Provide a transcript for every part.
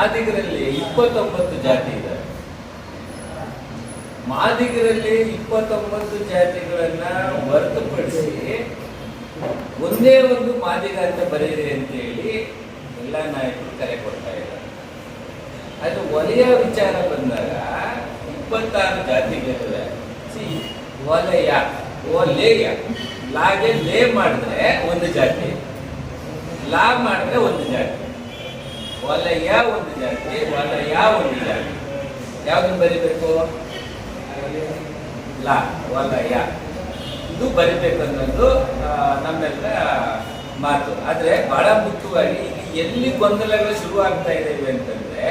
ಮಾದಿಗರಲ್ಲಿ ಇಪ್ಪತ್ತೊಂಬತ್ತು ಜಾತಿ ಇದೆ. ಮಾದಿಗರಲ್ಲಿ ಇಪ್ಪತ್ತೊಂಬತ್ತು ಜಾತಿಗಳನ್ನ ಹೊರತುಪಡಿಸಿ ಒಂದೇ ಒಂದು ಮಾದಿಗ ಅಂತ ಬರೀರಿ ಅಂತ ಹೇಳಿ ಎಲ್ಲ ನಾಯಕರು ಕರೆ ಕೊಡ್ತಾ ಇದ್ದಾರೆ. ಅದು ವಲಯ ವಿಚಾರ ಬಂದಾಗ ಇಪ್ಪತ್ತಾರು ಜಾತಿಗಳಿವೆ. ಸಿ ವಲಯ. ಲಾಗೆ ಲೇ ಮಾಡಿದ್ರೆ ಒಂದು ಜಾತಿ. ಲಾ ಮಾಡಿದ್ರೆ ಒಂದು ಜಾತಿ. ವಲಯ ಒಂದು ಜಾತಿ ವಲಯ ಒಂದು ಜಾತಿ. ಯಾವುದನ್ನು ಬರಿಬೇಕು? ಲಾ ವಲಯ ಇದು ಬರಿಬೇಕು ಅನ್ನೋದು ನಮ್ಮೆಲ್ಲ ಮಾತು. ಆದರೆ ಬಹಳ ಮುಖ್ಯವಾಗಿ ಎಲ್ಲಿ ಗೊಂದಲಗಳು ಶುರು ಆಗ್ತಾ ಇದ್ದೇವೆ ಅಂತಂದ್ರೆ,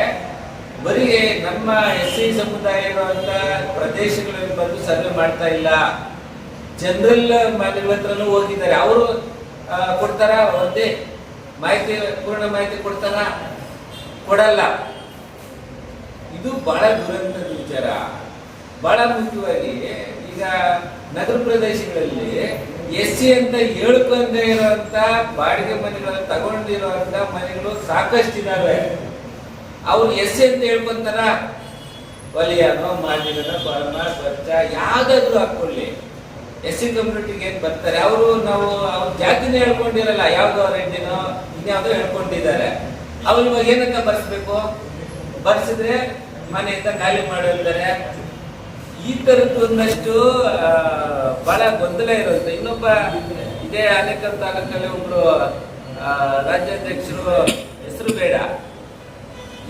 ಬರೀ ನಮ್ಮ ಎಸ್ ಸಿ ಸಮುದಾಯ ಇರುವಂತ ಪ್ರದೇಶಗಳಲ್ಲಿ ಬಂದು ಸರ್ವೆ ಮಾಡ್ತಾ ಇಲ್ಲ. ಜನರಲ್ ಮಾಧ್ಯಮ ಹತ್ರನೂ ಹೋಗಿದ್ದಾರೆ. ಅವರು ಕೊಡ್ತಾರ? ಒಂದೇ ಮಾಹಿತಿ, ಪೂರ್ಣ ಮಾಹಿತಿ ಕೊಡ್ತಾರ? ಕೊಡಲ್ಲ. ಇದು ಬಹಳ ದುರಂತದ ವಿಚಾರ. ಬಹಳ ಮುಖ್ಯವಾಗಿ ಈಗ ನಗರ ಪ್ರದೇಶಗಳಲ್ಲಿ ಎಸ್ ಸಿ ಅಂತ ಹೇಳ್ಕೊಂಡೇ ಇರುವಂತ ಬಾಡಿಗೆ ಮನೆಗಳನ್ನು ತಗೊಂಡಿರುವಂತ ಮನೆಗಳು ಸಾಕಷ್ಟು ಇದಾವೆ. ಅವ್ರು ಎಸ್ ಸಿ ಅಂತ ಹೇಳ್ಕೊಂತಾರ? ವಲಯನೋ ಮಾದಿಗನೋ ಬರ್ಮ ಸ್ವಚ್ಛ ಯಾವ್ದಾದ್ರು ಹಾಕೊಳ್ಳಿ ಎಸ್ ಸಿ ಕಮ್ಯುನಿಟಿಗೆ ಏನ್ ಬರ್ತಾರೆ? ಅವರು ನಾವು ಅವ್ರ ಜಾತಿನೇ ಹೇಳ್ಕೊಂಡಿರಲ್ಲ, ಯಾವ್ದೋ ರೆಡ್ಡಿನೋ ಇನ್ಯಾವುದೋ ಹೇಳ್ಕೊಂಡಿದ್ದಾರೆ. ಅವ್ರು ಇವಾಗ ಏನಂತ ಬರ್ಸ್ಬೇಕು? ಬರ್ಸಿದ್ರೆ ಮನೆಯಿಂದ ಖಾಲಿ ಮಾಡಿದ್ದಾರೆ ಈ ತರದ್ದು ಒಂದಷ್ಟು ಬಹಳ ಗೊಂದಲ ಇರುತ್ತೆ ಇನ್ನೊಬ್ಬ ಇದೇ ಅನೇಕ ತಾಲೂಕಲ್ಲಿ ಒಬ್ರು ರಾಜ್ಯಾಧ್ಯಕ್ಷರು ಹೆಸರು ಬೇಡ.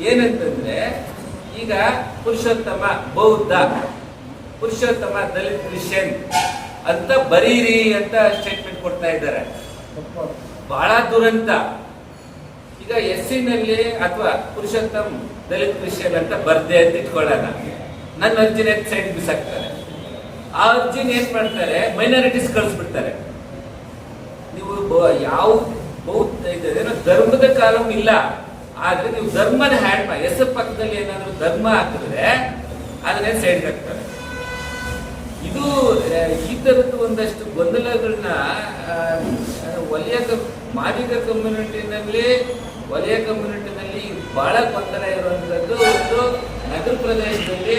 ಏನಂತಂದ್ರೆ, ಈಗ ಪುರುಷೋತ್ತಮ ಬೌದ್ಧ, ಪುರುಷೋತ್ತಮ ದಲಿತ್ ಕ್ರಿಶ್ಚಿಯನ್ ಅಂತ ಬರೀರಿ ಅಂತ ಸ್ಟೇಟ್ಮೆಂಟ್ ಕೊಡ್ತಾ ಇದ್ದಾರೆ. ಬಹಳ ದುರಂತ. ಈಗ ಎಸ್ನಲ್ಲಿ ಅಥವಾ ಪುರುಷೋತ್ತಮ್ ದಲಿತ್ ಕ್ರಿಶ್ಚಿಯನ್ ಅಂತ ಬರ್ದೆ ಅಂತ ಇಟ್ಕೊಳ್ಳೋಣ. ನನ್ನ ಅರ್ಜಿನ ಸೈಡ್ ಬಿಸಾಕ್ತಾರೆ. ಆ ಅರ್ಜಿನ ಏನ್ ಮಾಡ್ತಾರೆ? ಮೈನಾರಿಟೀಸ್ ಕಳಿಸ್ಬಿಡ್ತಾರೆ. ನೀವು ಯಾವ ಬೌದ್ಧ ಇದೆ ಏನೋ ಧರ್ಮದ ಕಾಲಂ ಇಲ್ಲ. ಆದ್ರೆ ನೀವು ಧರ್ಮದ ಹ್ಯಾಂಡ್ ಮಾಡಿ ಹೆಸರು ಪಕ್ಕದಲ್ಲಿ ಏನಾದ್ರು ಧರ್ಮ ಹಾಕಿದ್ರೆ ಅದನ್ನೇ ಸೈಡ್ ಹಾಕ್ತಾರೆ. ಇದು ಈ ತರದ್ದು ಒಂದಷ್ಟು ಗೊಂದಲಗಳನ್ನ ಒಲಿಯದ ಮಾದಿಗ ಕಮ್ಯುನಿಟಿನಲ್ಲಿ ವಲಯ ಕಮ್ಯುನಿಟಿನಲ್ಲಿ ಬಹಳ ಗೊಂದಲ ಇರುವಂತದ್ದು ಒಂದು ನಗರ ಪ್ರದೇಶದಲ್ಲಿ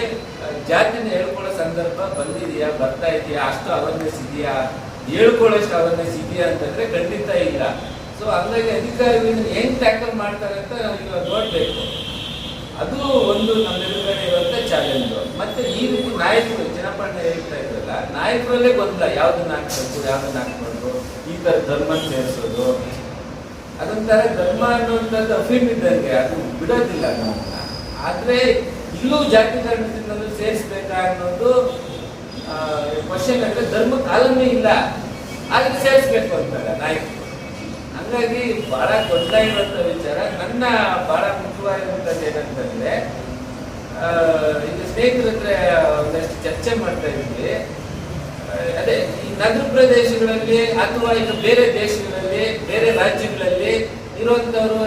ಜಾತಿನ ಹೇಳ್ಕೊಳ್ಳೋ ಸಂದರ್ಭ ಬಂದಿದೆಯಾ, ಬರ್ತಾ ಇದೆಯಾ, ಅಷ್ಟು ಅವೇರ್ನೆಸ್ ಇದೆಯಾ ಹೇಳ್ಕೊಳ್ಳೋಷ್ಟು ಅವೇರ್ನೆಸ್ ಇದೆಯಾ ಅಂತಂದ್ರೆ ಖಂಡಿತ ಇಲ್ಲ. ಸೊ ಹಂಗಾಗಿ ಅಧಿಕಾರಿಗಳು ಏನ್ ಟ್ಯಾಕಲ್ ಮಾಡ್ತಾರೆ ಅಂತ ನಾವು ನೋಡ್ಬೇಕು. ಅದು ಒಂದು ನಮ್ಮ ಎದುರುಗಡೆ ಇರುವಂತ ಚಾಲೆಂಜ್ ಮತ್ತೆ ಈ ರೀತಿ ನಾಯಕರು ಜನಪಣ್ಣ ಹೇಳ್ತಾ ಇದ್ರಲ್ಲ, ನಾಯಕರಲ್ಲೇ ಗೊಂದಲ, ಯಾವ್ದನ್ನ ಹಾಕ್ಬೇಕು, ಯಾವ್ದನ್ನ ಹಾಕ್ಬಾರ್ದು, ಈ ತರ ಧರ್ಮ ಸೇರಿಸೋದು ಅದೊಂಥರ ಧರ್ಮ ಅನ್ನುವಂಥದ್ದು ಅಫೀಮ್ ಇದ್ದಂಗೆ, ಅದು ಬಿಡೋದಿಲ್ಲ ನಮ್ಮನ್ನ. ಆದರೆ ಇಲ್ಲೂ ಜಾತಿ ಧರ್ಮದಿಂದ ಸೇರಿಸ್ಬೇಕಾ ಅನ್ನೋದು ಕ್ವಶನ್ ಅಂದ್ರೆ ಧರ್ಮ ಕಾಲನೇ ಇಲ್ಲ. ಆದರೆ ಸೇರಿಸ್ಬೇಕು ಅಂತಾರೆ ನಾಯಕರು. ಹಂಗಾಗಿ ಬಹಳ ಇರುವಂತ ವಿಚಾರ. ನನ್ನ ಬಹಳ ಮುಖ್ಯವಾಗಿರುವಂತದ್ದು ಏನಂತಂದ್ರೆ ಈಗ ಸ್ನೇಹಿತರ ಹತ್ರ ಒಂದಷ್ಟು ಚರ್ಚೆ ಮಾಡ್ತಾ ಇದ್ವಿ. ಅದೇ, ಈ ನಗರ ಪ್ರದೇಶಗಳಲ್ಲಿ ಅಥವಾ ಇನ್ನು ಬೇರೆ ದೇಶಗಳಲ್ಲಿ, ಬೇರೆ ರಾಜ್ಯಗಳಲ್ಲಿ ಇರುವಂತವರು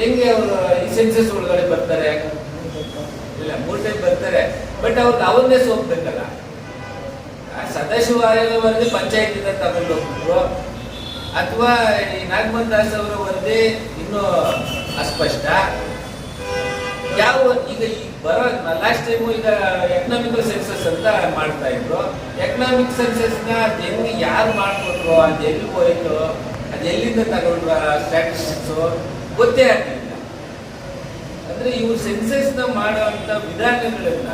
ಹೆಂಗೆ ಅವರು ಈ ಸೆನ್ಸಸ್ ಒಳಗಡೆ ಬರ್ತಾರೆ? ಇಲ್ಲ, ಮೂರ್ ಟೈಮ್ ಬರ್ತಾರೆ. ಬಟ್ ಅವ್ರಿಗೆ ಅವೇರ್ನೆಸ್ ಹೋಗ್ಬೇಕಲ್ಲ. ಆ ಪಂಚಾಯತ್ ಪಂಚಾಯತಿಂದ ತಗೊಂಡು ಹೋಗ್ಬಿಟ್ರು ಅಥವಾ ಈ ನಾಗಮನ್ ದಾಸ್ ಅವರ ವರದಿ ಇನ್ನೂ ಅಸ್ಪಷ್ಟ. ಯಾವ ಈಗ ಈ ಬರೋ ಲಾಸ್ಟ್ ಟೈಮು ಈಗ ಎಕನಾಮಿಕಲ್ ಸೆನ್ಸಸ್ ಅಂತ ಮಾಡ್ತಾ ಇದ್ರು. ಎಕನಾಮಿಕ್ ಸೆನ್ಸಸ್ನ ಯಾರು ಮಾಡ್ಕೊಟ್ರು, ಅದು ಎಲ್ಲಿ ಹೋಯ್ತು, ಅದು ಎಲ್ಲಿಂದ ತಗೊಂಡ್ರು ಸ್ಟ್ಯಾಟಿಸ್ಟಿಕ್ಸ್ ಗೊತ್ತೇ ಆಗ್ಲಿಲ್ಲ. ಅಂದ್ರೆ ಇವ್ರು ಸೆನ್ಸಸ್ನ ಮಾಡುವಂತ ವಿಧಾನಗಳನ್ನ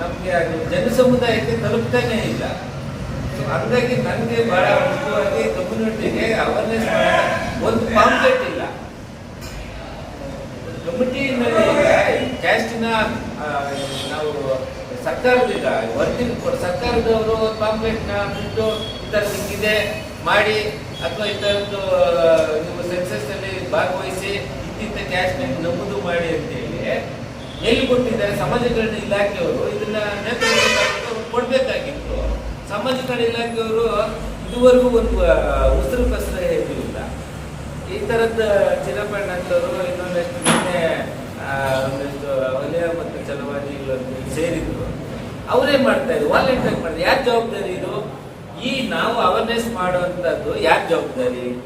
ನಮ್ಗೆ ಅದು ಜನ ಸಮುದಾಯಕ್ಕೆ ತಲುಪ್ತಾನೆ ಇಲ್ಲ. ಸೊ ಹಂಗಾಗಿ ನನಗೆ ಬಹಳ ಮುಖ್ಯವಾಗಿ ಕಮ್ಯುನಿಟಿಗೆ ಅವೇರ್ನೆಸ್ ಒಂದು ಪಾಂಪ್ಲೆಟ್ ಇಲ್ಲ. ನಾವು ಸರ್ಕಾರದಿಂದ ವರ್ತಿನ ಸರ್ಕಾರದವರು ಪಾಂಪ್ಲೆಟ್ನ ಬಿಟ್ಟು ಹಿಂಗಿದೆ ಮಾಡಿ ಅಥವಾ ಆ, ನೀವು ಅಲ್ಲಿ ಭಾಗವಹಿಸಿ ಇಂತಿಂತ ಕ್ಯಾಸ್ಟ್ನಲ್ಲಿ ನಮೂದು ಮಾಡಿ ಅಂತೇಳಿ ಎಲ್ಲಿ ಕೊಟ್ಟಿದ್ದಾರೆ ಸಮಾಜ ಕಲ್ಯಾಣ ಇಲಾಖೆಯವರು ಇದನ್ನ ಕೊಡ್ಬೇಕಾಗಿತ್ತು. ಸಮಾಜ ಕಲ್ಯಾಣ ಇಲಾಖೆಯವರು ಇದುವರೆಗೂ ಒಂದು ಉಸಿರು ಕಸರ ಹೇಳಿಲ್ಲ ಈ ಥರದ ಚಿರಪಣ್ಣ ಇನ್ನೊಂದಷ್ಟು ನಿನ್ನೆ ಆ, ಒಂದಷ್ಟು ವಲಯ ಮತ್ತು ಚಲವಾದಿಗಳು ಸೇರಿದ್ರು ಅವರೇ ಮಾಡ್ತಾ ಇದ್ರು. ವಾಲಂಟಿಯರ್ ಮಾಡಿದ್ರು ಯಾರ ಜವಾಬ್ದಾರಿ ಇದು? ಈ ನಾವು ಅವೇರ್ನೆಸ್ ಮಾಡುವಂಥದ್ದು ಯಾರ ಜವಾಬ್ದಾರಿ?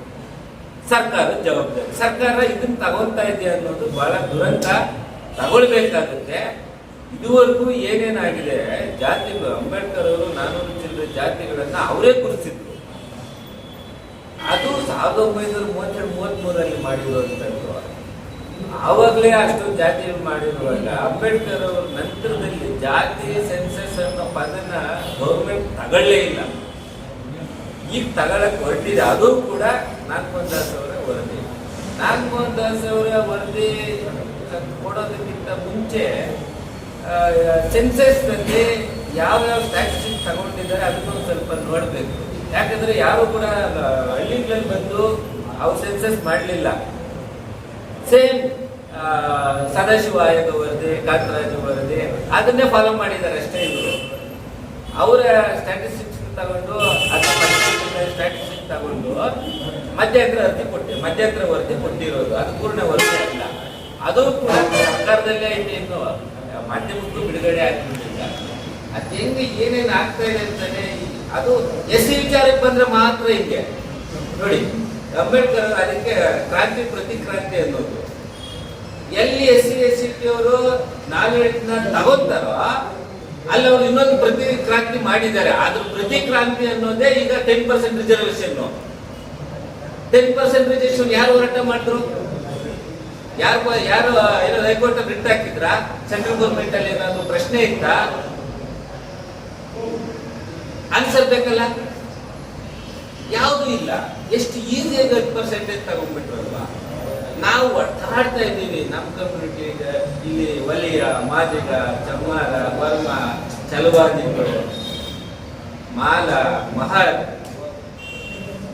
ಸರ್ಕಾರದ ಜವಾಬ್ದಾರಿ. ಸರ್ಕಾರ ಇದನ್ನ ತಗೊಳ್ತಾ ಇದೆ ಅನ್ನೋದು ಬಹಳ ದುರಂತ ತಗೊಳ್ಬೇಕಾಗುತ್ತೆ. ಇದುವರೆಗೂ ಏನೇನಾಗಿದೆ? ಜಾತಿಗಳು, ಅಂಬೇಡ್ಕರ್ ಅವರು ನಾನೂರು ಚಿಲ್ಲರೆ ಜಾತಿಗಳನ್ನ ಅವರೇ ಗುರುತಿಸಿದ್ರು. ಅದು ಸಾವಿರದ ಒಂಬೈನೂರ ಮೂವತ್ತೆರಡು, ಮೂವತ್ಮೂರರಲ್ಲಿ ಮಾಡಿರುವಂಥದ್ದು. ಆವಾಗಲೇ ಅಷ್ಟೊಂದು ಜಾತಿ ಮಾಡಿರುವಾಗ ಅಂಬೇಡ್ಕರ್ ಅವರ ನಂತರದಲ್ಲಿ ಜಾತಿ ಸೆನ್ಸಸ್ ಅನ್ನೋ ಪದನ ಗೌರ್ಮೆಂಟ್ ತಗೊಳ್ಳೇ ಇಲ್ಲ. ಈಗ ತಗೊಳಕ್ ಹೊರಟಿದೆ, ಅದು ಕೂಡ ನಾಗಮೋಹನ್ ದಾಸ್ ಅವರ ವರದಿ. ನಾಗಮೋಹನ್ ದಾಸ್ ಅವರ ವರದಿ ಕೊಡೋದಕ್ಕಿಂತ ಮುಂಚೆ ಸೆನ್ಸಸ್ನಲ್ಲಿ ಯಾವ ಯಾವ ಸ್ಟ್ಯಾಟಿಸ್ಟಿಕ್ಸ್ ತಗೊಂಡಿದ್ದಾರೆ ಅದನ್ನು ಸ್ವಲ್ಪ ನೋಡಬೇಕು. ಯಾಕಂದ್ರೆ ಯಾರು ಕೂಡ ಹಳ್ಳಿಗಳಲ್ಲಿ ಬಂದು ಅವ್ರು ಸೆನ್ಸಸ್ ಮಾಡಲಿಲ್ಲ. ಸೇಮ್ ಸದಾಶಿವ ಆಯೋಗ ವರದಿ ಕಾಂತರಾಜ ವರದಿ ಅದನ್ನೇ ಫಾಲೋ ಮಾಡಿದ್ದಾರೆ ಅಷ್ಟೇ ಇವರು. ಅವರ ಸ್ಟ್ಯಾಟಿಸ್ಟಿಕ್ಸ್ ತಗೊಂಡು ಸ್ಟ್ಯಾಟಿಸ್ಟಿಕ್ ತಗೊಂಡು ಮಧ್ಯಂತರ ಅರ್ಜಿ ಕೊಟ್ಟಿ ಮಧ್ಯಂತರ ವರದಿ ಕೊಟ್ಟಿರೋದು. ಅದು ಪೂರ್ಣ ವರದಿ ಅಲ್ಲ. ಅದು ಕೂಡ ಸರ್ಕಾರದಲ್ಲೇ ಐತೆ ಇನ್ನು ಮಾಧ್ಯಮಕ್ಕೂ ಬಿಡುಗಡೆ ಆಗ್ತಿರ್ಲಿಲ್ಲ ಅದು ಹೆಂಗೆ ಏನೇನು ಆಗ್ತಾ ಇದೆ ಅಂತಾನೆ ಅದು ಎಸ್ ಸಿ ವಿಚಾರಕ್ಕೆ ಬಂದ್ರೆ ಮಾತ್ರ ಹಿಂಗೆ. ನೋಡಿ, ಅಂಬೇಡ್ಕರ್ ಅದಕ್ಕೆ ಕ್ರಾಂತಿ ಪ್ರತಿ ಕ್ರಾಂತಿ ಅನ್ನೋದು. ಎಲ್ಲಿ ಎಸ್ ಸಿ ಎಸ್ ಸಿ ಅವರು ನಾಗರಿಕ ತಗೋತಾರೋ ಅಲ್ಲಿ ಅವರು ಇನ್ನೊಂದು ಪ್ರತಿ ಕ್ರಾಂತಿ ಮಾಡಿದ್ದಾರೆ. ಅದು ಪ್ರತಿ ಕ್ರಾಂತಿ ಅನ್ನೋದೇ ಈಗ ten percent reservation ten percent reservation ಯಾರು ಹೋರಾಟ ಮಾಡಿದ್ರು? ಯಾರು ಯಾರು, ಏನೋ ಹೈಕೋರ್ಟ್ ರಿಟ್ ಹಾಕಿದ್ರ? ಸೆಂಟ್ರಲ್ ಗೌರ್ಮೆಂಟ್ ಅಲ್ಲಿ ಏನಾದ್ರು ಪ್ರಶ್ನೆ ಇತ್ತಾ? ಆನ್ಸರ್ ಬೇಕಲ್ಲ? ಯಾವುದು ಇಲ್ಲ. ಎಷ್ಟು ಈಸಿಯಾಗಿ ಹತ್ತು ಪರ್ಸೆಂಟೇಜ್ ತಗೊಂಡ್ಬಿಟ್ರಲ್ವಾ ನಾವು ಒಟ್ಟಾಡ್ತಾ ಇದ್ದೀವಿ. ನಮ್ಮ ಕಮ್ಯುನಿಟಿ ಇಲ್ಲಿ ವಲಿಯ ಮಾದಿಗ ಚಮ್ಮಾರ ವರ್ಮ ಚಲವಾದಿಗಳು ಮಾಲ ಮಹಲ್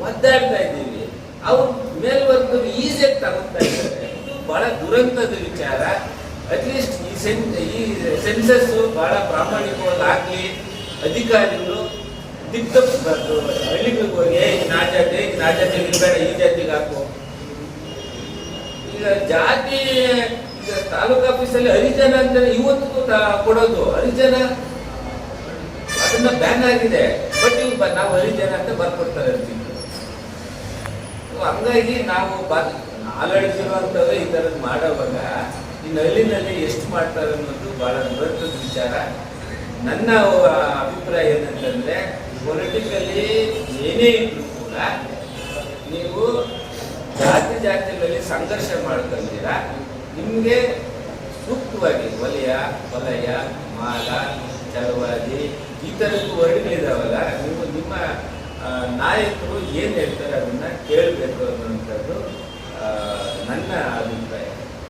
ಒದ್ದಾಡ್ತಾ ಇದ್ದೀವಿ. ಅವ್ರ ಮೇಲ್ವರ್ಗ ಈಸಿಯಾಗಿ ತಗೋತಾ ಇದ್ದಾರೆ. ಇದು ಬಹಳ ದುರಂತದ ವಿಚಾರ. ಅಟ್ಲೀಸ್ಟ್ ಈ ಸೆನ್ ಈ ಸೆನ್ಸಸ್ ಬಹಳ ಪ್ರಾಮಾಣಿಕವಾಗಿ ಆಗಲಿ ಅಧಿಕಾರಿಗಳು ದಿಕ್ಕ ಹಳ್ಳಿಗಳಿಗೆ ಹೋಗಿ "ಏ, ಇದು ನಾ ಜಾತಿ ಇದು ನಾ ಜಾತಿ ಬೇಡ ಈ ಜಾತಿಗೆ ಹಾಕು. ಜಾತಿ ತಾಲೂಕು ಆಫೀಸಲ್ಲಿ ಹರಿಜನ ಅಂತ ಇವತ್ತು ಕೊಡೋದು. ಹರಿಜನ ಅದನ್ನ ಬ್ಯಾನ್ ಆಗಿದೆ. ಬಟ್ ಇವ್ ನಾವು ಹರಿಜನ ಅಂತ ಬರ್ಕೊಡ್ತಾರೆ ಹಂಗಾಗಿ ನಾವು ಆಲಡಿಸಿರುವಂತವ್ರೆ ಈ ತರದ್ ಮಾಡೋವಾಗ ಇನ್ ಹಳ್ಳಿನಲ್ಲಿ ಎಷ್ಟು ಮಾಡ್ತಾರೆ ಅನ್ನೋದು ಬಹಳ ದೊಡ್ಡದ ವಿಚಾರ. ನನ್ನ ಅಭಿಪ್ರಾಯ ಏನಂತಂದ್ರೆ ಪೊಲಿಟಿಕಲಿ ಏನೇ ಇದ್ರು ಕೂಡ ನೀವು ಜಾತಿ ಜಾತಿಗಳಲ್ಲಿ ಸಂಘರ್ಷ ಮಾಡ್ಕೊಂಡಿರ ನಿಮಗೆ ಸೂಕ್ತವಾಗಿ ವಲಯ ವಲಯ ಮಾಲ ಚಲವಾದಿ ಈ ಥರದ್ದು ವರ್ಡ್ಗಳಿದಾವಲ್ಲ ನೀವು ನಿಮ್ಮ ನಾಯಕರು ಏನು ಹೇಳ್ತಾರೆ ಅದನ್ನು ಕೇಳಬೇಕು ಅನ್ನುವಂಥದ್ದು ನನ್ನ